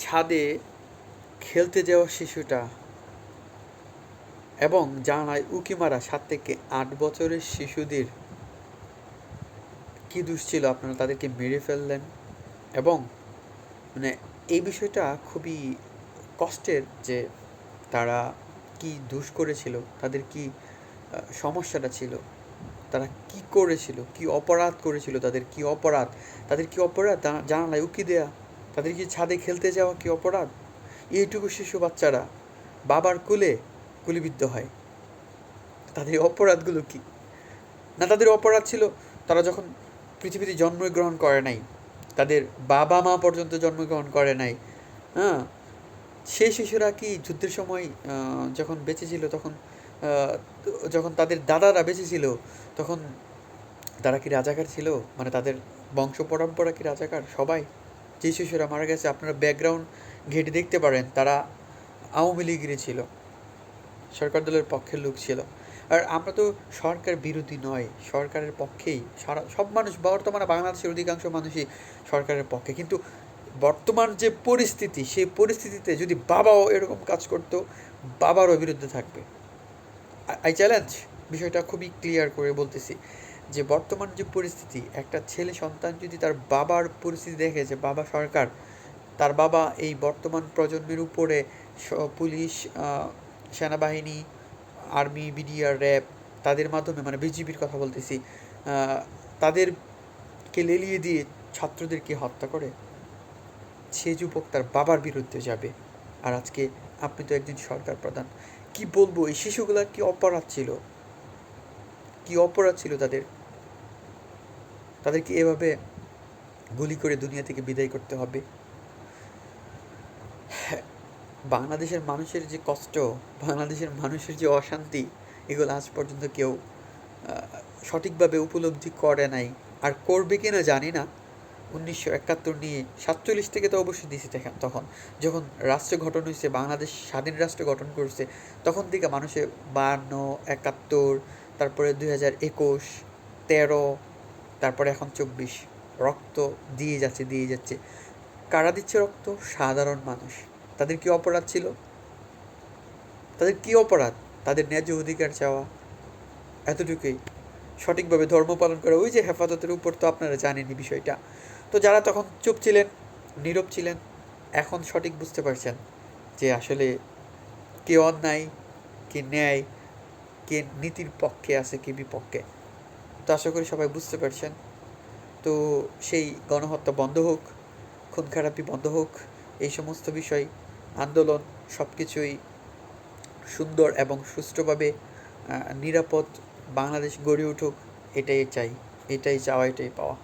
ছাদে খেলতে যাওয়া শিশুটা এবং জানায় উকি মারা সাত থেকে আট বছরের শিশুদের কি দোষ ছিল, আপনারা তাদেরকে মেরে ফেললেন এবং মানে এই বিষয়টা খুবই কষ্টের যে তারা কি দোষ করেছিল, তাদের কি সমস্যাটা ছিল, তারা কি করেছিল, কি অপরাধ করেছিল, তাদের কি অপরাধ, তাদের কি অপরাধ, জানা- জানালায় উকি দেয়া তাদের কি ছাদে খেলতে যাওয়া কি অপরাধ? এইটুকু শিশু বাচ্চারা বাবার কোলে গুলিবিদ্ধ হয়। তাদের অপরাধগুলো কি? না, তাদের অপরাধ ছিল তারা যখন পৃথিবীতে জন্মগ্রহণ করে নাই, তাদের বাবা মা পর্যন্ত জন্মগ্রহণ করে নাই হ্যাঁ? সেই শিশুরা কি যুদ্ধের সময় যখন বেঁচে ছিল, তখন যখন তাদের দাদারা বেঁচে ছিল, তখন তারা কি রাজাকার ছিল? মানে তাদের বংশ পরম্পরা কি রাজাকার? সবাই? যে শিশুরা মারা গেছে আপনারা ব্যাকগ্রাউন্ড ঘেটে দেখতে পারেন, তারা আওয়ামী লীগের ছিল, সরকার দলের পক্ষের লোক ছিল। আর আমরা তো সরকার বিরোধী নয়, সরকারের পক্ষেই। সারা, সব মানুষ, বর্তমানে বাংলাদেশের অধিকাংশ মানুষই সরকারের পক্ষে। কিন্তু বর্তমান যে পরিস্থিতি, সেই পরিস্থিতিতে যদি বাবাও এরকম কাজ করতো, বাবারও বিরুদ্ধে থাকবে। আই চ্যালেঞ্জ বিষয়টা খুবই ক্লিয়ার করে বলতেছি যে বর্তমান যে পরিস্থিতি, একটা ছেলে সন্তান যদি তার বাবার পরিস্থিতি দেখে যে বাবা সরকার, তার বাবা এই বর্তমান প্রজন্মের উপরে পুলিশ সেনাবাহিনী, আর্মি, বিডিআর, র্যাব তাদের মাধ্যমে মানে বিজিবির কথা বলতেছি তাদেরকে লেলিয়ে দিয়ে ছাত্রদেরকে হত্যা করে, সে যুবক তার বাবার বিরুদ্ধে যাবে। আর আজকে আপনি তো একজন সরকার প্রধান, কি বলব? এই শিশুগুলার কি অপরাধ ছিল? কি অপরাধ ছিল তাদের? তাদেরকে এভাবে গুলি করে দুনিয়া থেকে বিদায় করতে হবে? বাংলাদেশের মানুষের যে কষ্ট, বাংলাদেশের মানুষের যে অশান্তি, এগুলো আজ পর্যন্ত কেউ সঠিকভাবে উপলব্ধি করে নাই। আর করবে কিনা জানি না। উনিশশো একাত্তর নিয়ে সাতচল্লিশ থেকে তো অবশ্যই দেখেন তখন। যখন রাষ্ট্র গঠন হয়েছে, বাংলাদেশ স্বাধীন রাষ্ট্র গঠন করছে, তখন থেকে মানুষের বায়ান্ন, একাত্তর তারপরে দুই হাজার একুশ, তেরো, তারপরে এখন চব্বিশ। রক্ত দিয়ে যাচ্ছে দিয়ে যাচ্ছে। কারা দিচ্ছে রক্ত? সাধারণ মানুষ। তাদের কি অপরাধ ছিল? তাদের কি অপরাধ? তাদের ন্যায্য অধিকার চাওয়া। এতটুকুই। সঠিকভাবে ধর্ম পালন করা। ওই যে হেফাজতের উপর তো আপনারা জানেনই বিষয়টা। তো যারা তখন চুপ ছিলেন, নীরব ছিলেন, এখন সঠিক বুঝতে পারছেন যে আসলে কে অন্যায়, কে ন্যায় কে নীতির পক্ষে আছে কে বিপক্ষে? তো আশা করি সবাই বুঝতে পারছেন। তো সেই গণহত্যা বন্ধ হোক খুন খারাপি বন্ধ হোক, এই সমস্ত বিষয়, আন্দোলন সব কিছুই সুন্দর এবং সুষ্ঠুভাবে নিরাপদ বাংলাদেশ গড়ে উঠুক, এটাই চাই, এটাই চাওয়া, এটাই পাওয়া।